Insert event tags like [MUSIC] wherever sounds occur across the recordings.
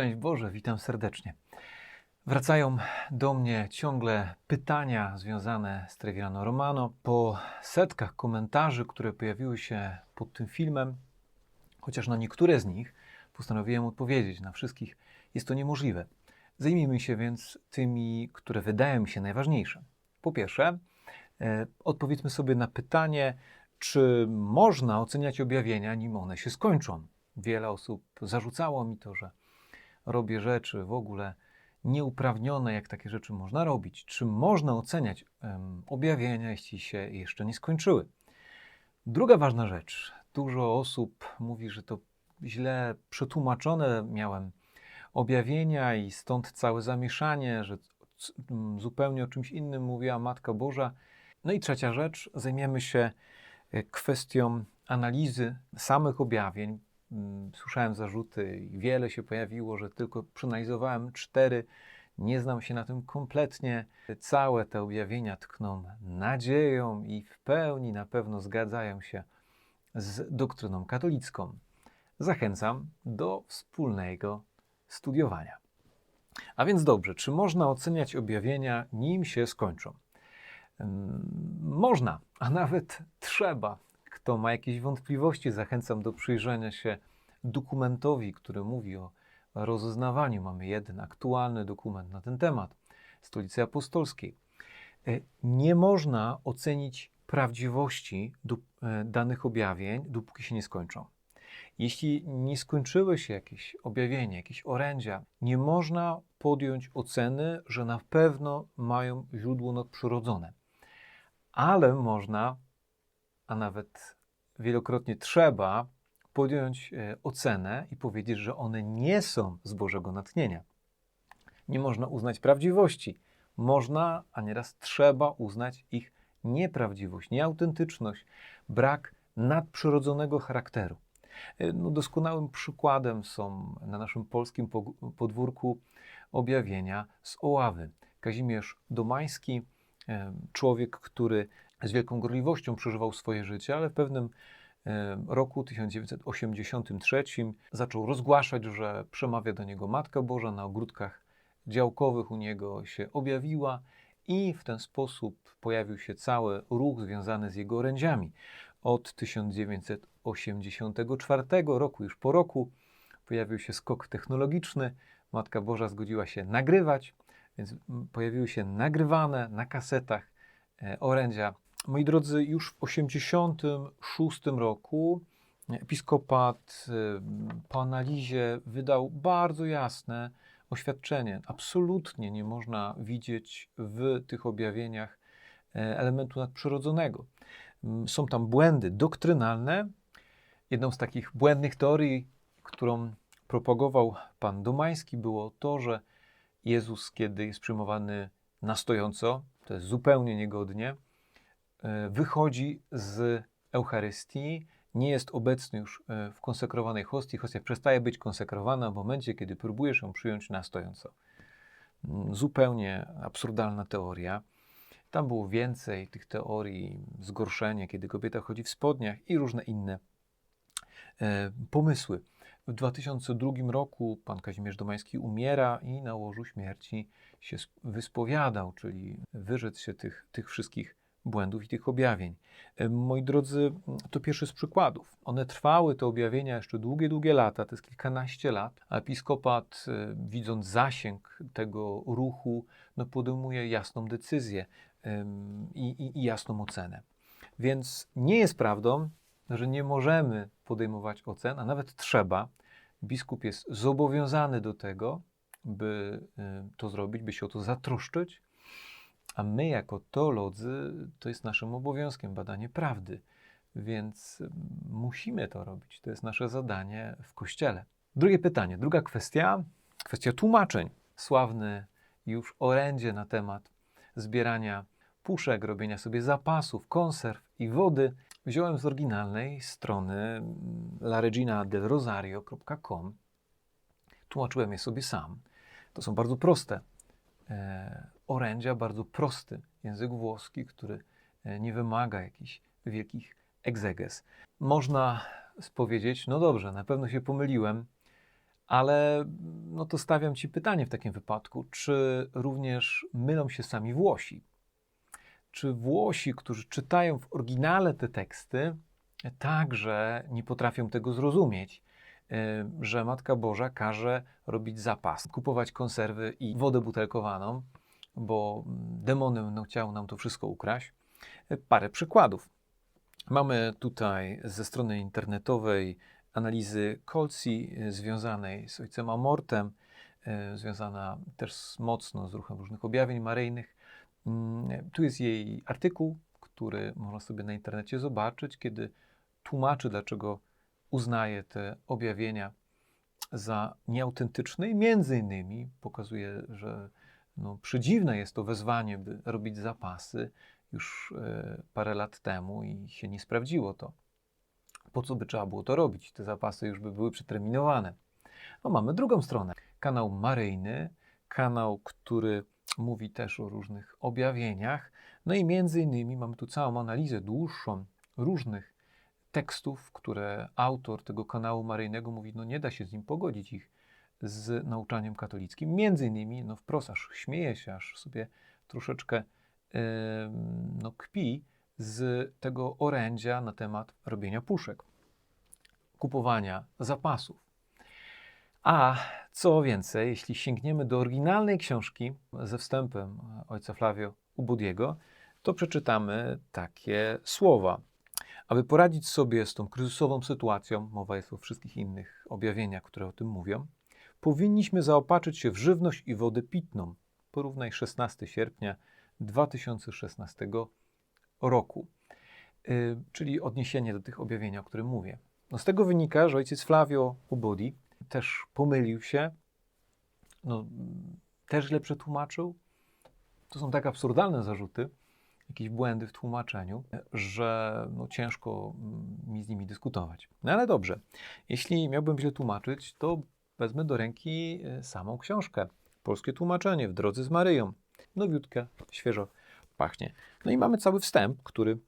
Szczęść Boże, witam serdecznie. Wracają do mnie ciągle pytania związane z Treviano Romano. Po setkach komentarzy, które pojawiły się pod tym filmem, chociaż na niektóre z nich postanowiłem odpowiedzieć, na wszystkich jest to niemożliwe. Zajmijmy się więc tymi, które wydają mi się najważniejsze. Po pierwsze, e, odpowiedzmy sobie na pytanie, czy można oceniać objawienia, nim one się skończą. Wiele osób zarzucało mi to, że robię rzeczy w ogóle nieuprawnione, jak takie rzeczy można robić. Czy można oceniać em, objawienia, jeśli się jeszcze nie skończyły? Druga ważna rzecz. Dużo osób mówi, że to źle przetłumaczone miałem objawienia i stąd całe zamieszanie, że zupełnie o czymś innym mówiła Matka Boża. No i trzecia rzecz, zajmiemy się e, kwestią analizy samych objawień. Mm, Słyszałem zarzuty i wiele się pojawiło, że tylko przeanalizowałem cztery. Nie znam się na tym kompletnie. Całe te objawienia tkną nadzieją i w pełni na pewno zgadzają się z doktryną katolicką. Zachęcam do wspólnego studiowania. A więc dobrze, czy można oceniać objawienia, nim się skończą? Ym, Można, a nawet trzeba. Kto ma jakieś wątpliwości, zachęcam do przyjrzenia się dokumentowi, który mówi o rozeznawaniu. Mamy jeden aktualny dokument na ten temat Stolicy Apostolskiej. E, Nie można ocenić prawdziwości e, danych objawień, dopóki się nie skończą. Jeśli nie skończyły się jakieś objawienia, jakieś orędzia, nie można podjąć oceny, że na pewno mają źródło nadprzyrodzone. Ale można, a nawet wielokrotnie trzeba, podjąć e, ocenę i powiedzieć, że one nie są z Bożego natchnienia. Nie można uznać prawdziwości. Można, a nieraz trzeba uznać ich nieprawdziwość, nieautentyczność, brak nadprzyrodzonego charakteru. E, No, doskonałym przykładem są na naszym polskim podwórku objawienia z Oławy. Kazimierz Domański, e, człowiek, który z wielką gorliwością przeżywał swoje życie, ale w pewnym roku 1983 zaczął rozgłaszać, że przemawia do niego Matka Boża na ogródkach działkowych u niego się objawiła i w ten sposób pojawił się cały ruch związany z jego orędziami. Od 1984 roku, już po roku, pojawił się skok technologiczny. Matka Boża zgodziła się nagrywać, więc pojawiły się nagrywane na kasetach e, orędzia. Moi drodzy, już w 1986 roku episkopat e, po analizie wydał bardzo jasne oświadczenie. Absolutnie nie można widzieć w tych objawieniach e, elementu nadprzyrodzonego. Mm, Są tam błędy doktrynalne. Jedną z takich błędnych teorii, którą propagował pan Domański, było to, że Jezus, kiedy jest przyjmowany na stojąco, to jest zupełnie niegodnie, wychodzi z Eucharystii, nie jest obecny już e, w konsekrowanej hostii. Hostia przestaje być konsekrowana w momencie, kiedy próbujesz ją przyjąć na stojąco. Mm, Zupełnie absurdalna teoria. Tam było więcej tych teorii, zgorszenie, kiedy kobieta chodzi w spodniach i różne inne e, pomysły. W 2002 roku pan Kazimierz Domański umiera i na łożu śmierci się sp- wyspowiadał, czyli wyrzec się tych, tych wszystkich błędów i tych objawień. E, Moi drodzy, to pierwszy z przykładów. One trwały, te objawienia, jeszcze długie, długie lata, to jest kilkanaście lat, a episkopat, e, widząc zasięg tego ruchu, no podejmuje jasną decyzję i, i, i jasną ocenę. Więc nie jest prawdą, że nie możemy podejmować ocen, a nawet trzeba. Biskup jest zobowiązany do tego, by y, to zrobić, by się o to zatroszczyć, a my, jako teolodzy, to jest naszym obowiązkiem badanie prawdy, więc y, musimy to robić. To jest nasze zadanie w kościele. Drugie pytanie, druga kwestia, kwestia tłumaczeń. Sławny już orędzie na temat zbierania puszek, robienia sobie zapasów, konserw i wody wziąłem z oryginalnej strony mm, lareginadelrosario.com. Tłumaczyłem je sobie sam. To są bardzo proste e, orędzia, bardzo prosty język włoski, który e, nie wymaga jakichś wielkich egzegez. Można powiedzieć, no dobrze, na pewno się pomyliłem, ale no to stawiam Ci pytanie w takim wypadku, czy również mylą się sami Włosi? Czy Włosi, którzy czytają w oryginale te teksty, także nie potrafią tego zrozumieć, y, że Matka Boża każe robić zapas, kupować konserwy i wodę butelkowaną, bo demony będą chciały nam to wszystko ukraść? Y, Parę przykładów. Mamy tutaj ze strony internetowej analizy Colci y, związanej z ojcem Amortem, y, związana też mocno z ruchem różnych objawień maryjnych. Mm, Tu jest jej artykuł, który można sobie na internecie zobaczyć, kiedy tłumaczy, dlaczego uznaje te objawienia za nieautentyczne i między innymi pokazuje, że no, przedziwne jest to wezwanie, by robić zapasy już e, parę lat temu i się nie sprawdziło to. Po co by trzeba było to robić? Te zapasy już by były przeterminowane. No mamy drugą stronę. Kanał maryjny, kanał, który mówi też o różnych objawieniach. No i między innymi mamy tu całą analizę dłuższą różnych tekstów, które autor tego kanału maryjnego mówi, no nie da się z nim pogodzić ich z nauczaniem katolickim. Między innymi, no wprost aż śmieje się, aż sobie troszeczkę yy, no, kpi z tego orędzia na temat robienia puszek, kupowania zapasów. A co więcej, jeśli sięgniemy do oryginalnej książki ze wstępem ojca Flavio Ubudiego, to przeczytamy takie słowa. Aby poradzić sobie z tą kryzysową sytuacją, mowa jest o wszystkich innych objawieniach, które o tym mówią, powinniśmy zaopatrzyć się w żywność i wodę pitną. Porównaj 16 sierpnia 2016 roku, yy, czyli odniesienie do tych objawień, o którym mówię. No z tego wynika, że ojciec Flavio Ubodi też pomylił się, no, też źle przetłumaczył. To są tak absurdalne zarzuty, jakieś błędy w tłumaczeniu, że no, ciężko mi z nimi dyskutować. No ale dobrze, jeśli miałbym źle tłumaczyć, to wezmę do ręki e, samą książkę. Polskie tłumaczenie w drodze z Maryją. Nowiutkę, świeżo pachnie. No i mamy cały wstęp, który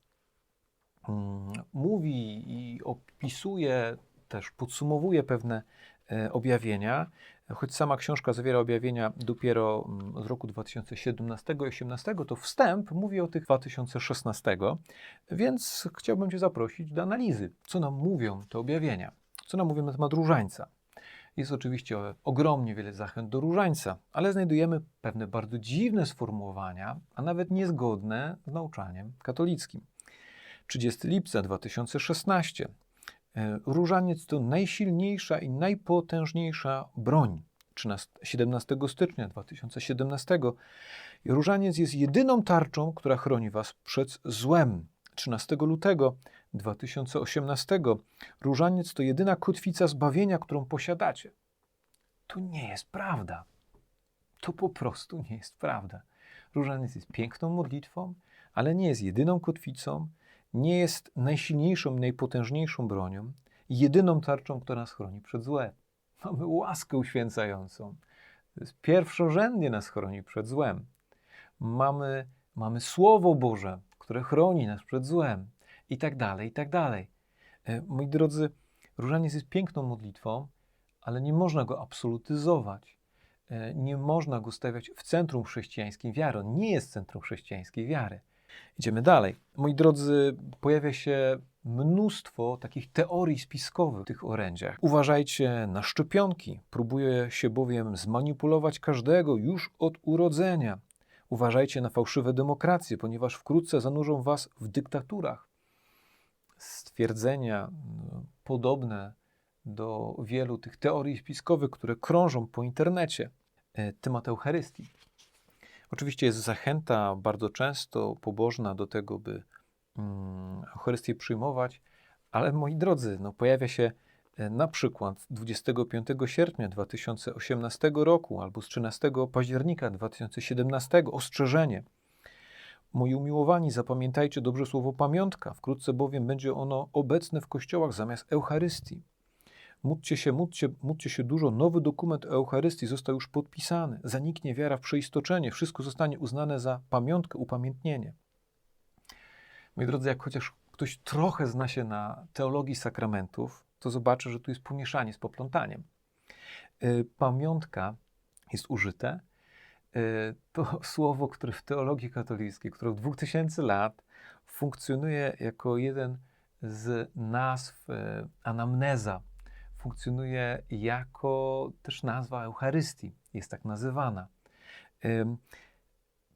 mm, mówi i opisuje, też podsumowuje pewne e, objawienia, choć sama książka zawiera objawienia dopiero mm, z roku 2017 i 2018, to wstęp mówi o tych 2016, więc chciałbym Cię zaprosić do analizy, co nam mówią te objawienia, co nam mówią na temat różańca. Jest oczywiście ogromnie wiele zachęt do różańca, ale znajdujemy pewne bardzo dziwne sformułowania, a nawet niezgodne z nauczaniem katolickim. 30 lipca 2016. E, Różaniec to najsilniejsza i najpotężniejsza broń. 13, 17 stycznia 2017. Różaniec jest jedyną tarczą, która chroni Was przed złem. 13 lutego 2018. Różaniec to jedyna kotwica zbawienia, którą posiadacie. To nie jest prawda. To po prostu nie jest prawda. Różaniec jest piękną modlitwą, ale nie jest jedyną kotwicą, nie jest najsilniejszą, najpotężniejszą bronią, jedyną tarczą, która nas chroni przed złem. Mamy łaskę uświęcającą. Pierwszorzędnie nas chroni przed złem. Mamy, mamy Słowo Boże, które chroni nas przed złem i tak dalej, i tak dalej. E, Moi drodzy, różaniec jest piękną modlitwą, ale nie można go absolutyzować. E, Nie można go stawiać w centrum chrześcijańskiej wiary. On nie jest centrum chrześcijańskiej wiary. Idziemy dalej. Moi drodzy, pojawia się mnóstwo takich teorii spiskowych w tych orędziach. Uważajcie na szczepionki. Próbuje się bowiem zmanipulować każdego już od urodzenia. Uważajcie na fałszywe demokracje, ponieważ wkrótce zanurzą was w dyktaturach. Stwierdzenia no, podobne do wielu tych teorii spiskowych, które krążą po internecie. E, Temat Eucharystii. Oczywiście jest zachęta bardzo często pobożna do tego, by mm, Eucharystię przyjmować, ale moi drodzy, no, pojawia się e, na przykład 25 sierpnia 2018 roku albo z 13 października 2017 ostrzeżenie. Moi umiłowani, zapamiętajcie dobrze słowo pamiątka, wkrótce bowiem będzie ono obecne w kościołach zamiast Eucharystii. Módlcie się, módlcie, módlcie się dużo. Nowy dokument Eucharystii został już podpisany. Zaniknie wiara w przeistoczenie. Wszystko zostanie uznane za pamiątkę, upamiętnienie. Moi drodzy, jak chociaż ktoś trochę zna się na teologii sakramentów, to zobaczy, że tu jest pomieszanie z poplątaniem. y, pamiątka jest użyte. Y, to [LAUGHS] słowo, które w teologii katolickiej, które od 2000 lat funkcjonuje jako jeden z nazw y, anamneza, funkcjonuje jako też nazwa Eucharystii, jest tak nazywana.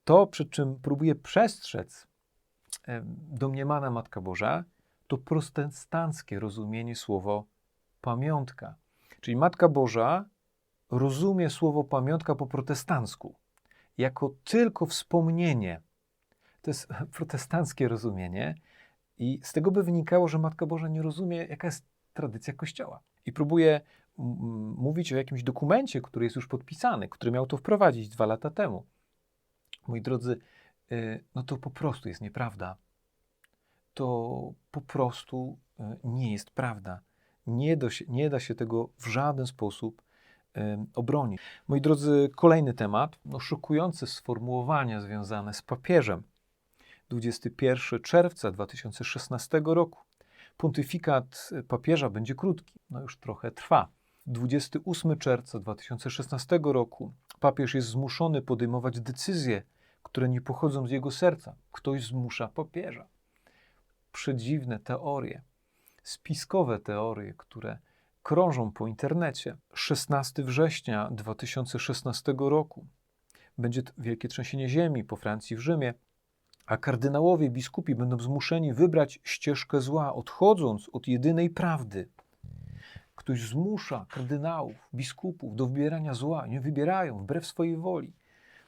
To, przed czym próbuje przestrzec domniemana Matka Boża, to protestanckie rozumienie słowo pamiątka. Czyli Matka Boża rozumie słowo pamiątka po protestancku, jako tylko wspomnienie. To jest [LAUGHS] protestanckie rozumienie, i z tego by wynikało, że Matka Boża nie rozumie, jaka jest tradycja Kościoła. I próbuje mówić o jakimś dokumencie, który jest już podpisany, który miał to wprowadzić dwa lata temu. Moi drodzy, y, no to po prostu jest nieprawda. To po prostu y, nie jest prawda. Nie się, nie da się tego w żaden sposób obronić. Moi drodzy, kolejny temat, no, szokujące sformułowania związane z papieżem. 21 czerwca 2016 roku. Pontyfikat papieża będzie krótki, no już trochę trwa. 28 czerwca 2016 roku papież jest zmuszony podejmować decyzje, które nie pochodzą z jego serca. Ktoś zmusza papieża. Przedziwne teorie, spiskowe teorie, które krążą po internecie. 16 września 2016 roku będzie wielkie trzęsienie ziemi po Francji w Rzymie, a kardynałowie, biskupi będą zmuszeni wybrać ścieżkę zła, odchodząc od jedynej prawdy. Ktoś zmusza kardynałów, biskupów do wybierania zła, nie wybierają wbrew swojej woli.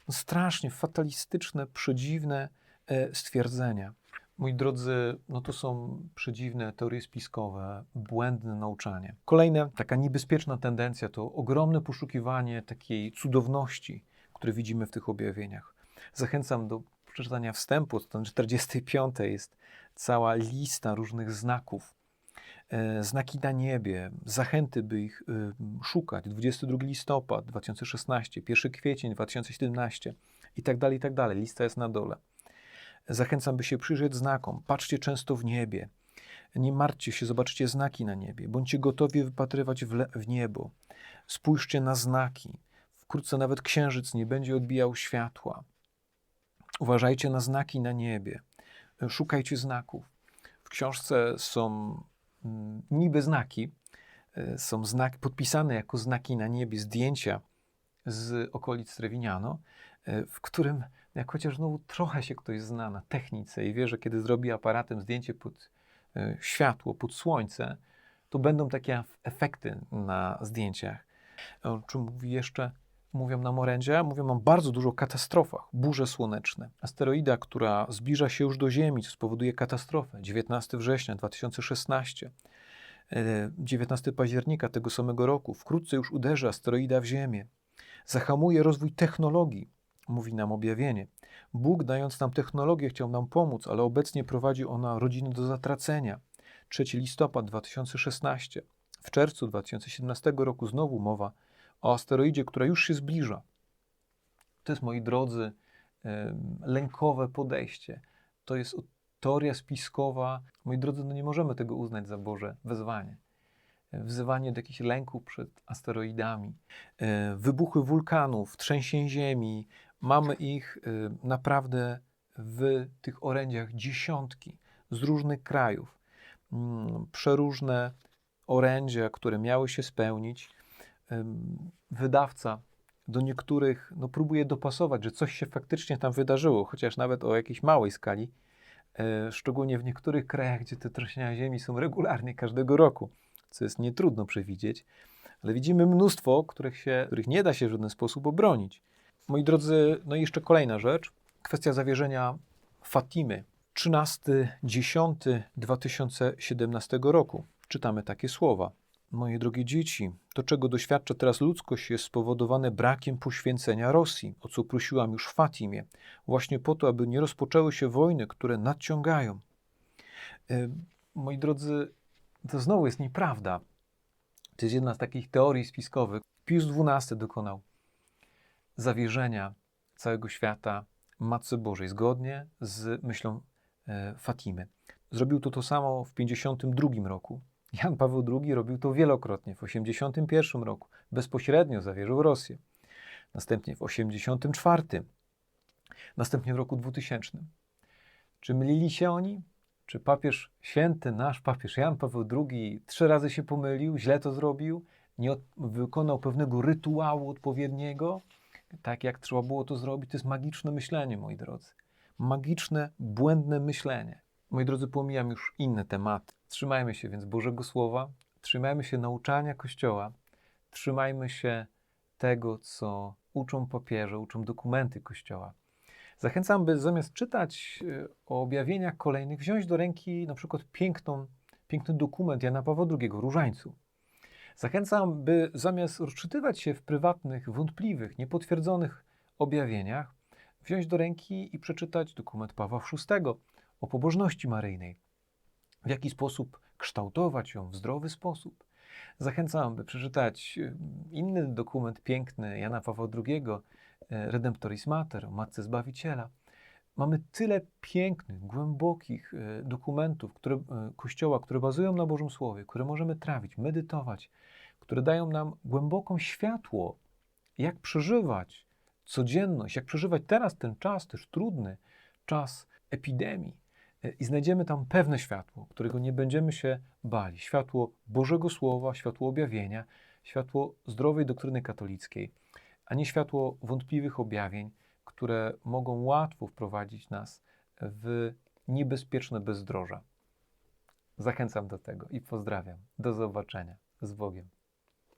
No strasznie fatalistyczne, przedziwne e, stwierdzenia. Moi drodzy, no to są przedziwne teorie spiskowe, błędne nauczanie. Kolejna taka niebezpieczna tendencja to ogromne poszukiwanie takiej cudowności, które widzimy w tych objawieniach. Zachęcam do przeczytania wstępu, strony 45 jest cała lista różnych znaków. E, znaki na niebie, zachęty, by ich e, szukać. 22 listopad 2016, 1 kwiecień 2017 i tak dalej, i tak dalej. Lista jest na dole. Zachęcam, by się przyjrzeć znakom. Patrzcie często w niebie. Nie martwcie się, zobaczcie znaki na niebie. Bądźcie gotowi wypatrywać w, w niebo. Spójrzcie na znaki. Wkrótce nawet księżyc nie będzie odbijał światła. Uważajcie na znaki na niebie. Szukajcie znaków. W książce są mm, niby znaki, e, są znaki podpisane jako znaki na niebie, zdjęcia z okolic Treviniano, e, w którym, jak chociaż znowu trochę się ktoś zna na technice i wie, że kiedy zrobi aparatem zdjęcie pod e, światło, pod słońce, to będą takie efekty na zdjęciach. O czym mówi jeszcze mówią nam orędzia, mówią nam bardzo dużo o katastrofach, burze słoneczne. Asteroida, która zbliża się już do Ziemi, co spowoduje katastrofę. 19 września 2016. 19 października tego samego roku. Wkrótce już uderzy asteroida w Ziemię. Zahamuje rozwój technologii, mówi nam objawienie. Bóg, dając nam technologię, chciał nam pomóc, ale obecnie prowadzi ona rodziny do zatracenia. 3 listopad 2016. W czerwcu 2017 roku znowu mowa o asteroidzie, która już się zbliża. To jest, moi drodzy, lękowe podejście. To jest teoria spiskowa. Moi drodzy, no nie możemy tego uznać za Boże wezwanie. Wzywanie do jakichś lęków przed asteroidami, e, wybuchy wulkanów, trzęsień ziemi. Mamy ich e, naprawdę w tych orędziach dziesiątki z różnych krajów. Mm, przeróżne orędzia, które miały się spełnić. Wydawca do niektórych no, próbuje dopasować, że coś się faktycznie tam wydarzyło, chociaż nawet o jakiejś małej skali, e, szczególnie w niektórych krajach, gdzie te trzęsienia ziemi są regularnie każdego roku, co jest nietrudno przewidzieć, ale widzimy mnóstwo, których, się, których nie da się w żaden sposób obronić. Moi drodzy, no i jeszcze kolejna rzecz, kwestia zawierzenia Fatimy. 13.10.2017 roku czytamy takie słowa. Moje drogie dzieci, to czego doświadcza teraz ludzkość jest spowodowane brakiem poświęcenia Rosji, o co prosiłam już w Fatimie, właśnie po to, aby nie rozpoczęły się wojny, które nadciągają. E, moi drodzy, to znowu jest nieprawda. To jest jedna z takich teorii spiskowych. Pius XII dokonał zawierzenia całego świata Matce Bożej, zgodnie z myślą e, Fatimy. Zrobił to to samo w 52 roku Jan Paweł II robił to wielokrotnie. W 1981 roku bezpośrednio zawierzył Rosję. Następnie w 1984. Następnie w roku 2000. Czy mylili się oni? Czy papież święty, nasz papież Jan Paweł II trzy razy się pomylił, źle to zrobił, nie wykonał pewnego rytuału odpowiedniego, tak jak trzeba było to zrobić? To jest magiczne myślenie, moi drodzy. Magiczne, błędne myślenie. Moi drodzy, pomijam już inne tematy. Trzymajmy się więc Bożego Słowa, trzymajmy się nauczania Kościoła, trzymajmy się tego, co uczą papieże, uczą dokumenty Kościoła. Zachęcam, by zamiast czytać e, o objawieniach kolejnych, wziąć do ręki na przykład piękną, piękny dokument Jana Pawła II, Różańcu. Zachęcam, by zamiast rozczytywać się w prywatnych, wątpliwych, niepotwierdzonych objawieniach, wziąć do ręki i przeczytać dokument Pawła VI o pobożności maryjnej. W jaki sposób kształtować ją w zdrowy sposób. Zachęcam, by przeczytać e, inny dokument piękny Jana Pawła II, Redemptoris Mater, o Matce Zbawiciela. Mamy tyle pięknych, głębokich e, dokumentów które, e, Kościoła, które bazują na Bożym Słowie, które możemy trawić, medytować, które dają nam głęboką światło, jak przeżywać codzienność, jak przeżywać teraz ten czas, też trudny czas epidemii. E, I znajdziemy tam pewne światło, którego nie będziemy się bali. Światło Bożego Słowa, światło objawienia, światło zdrowej doktryny katolickiej, a nie światło wątpliwych objawień, które mogą łatwo wprowadzić nas w niebezpieczne bezdroża. Zachęcam do tego i pozdrawiam. Do zobaczenia. Z Bogiem.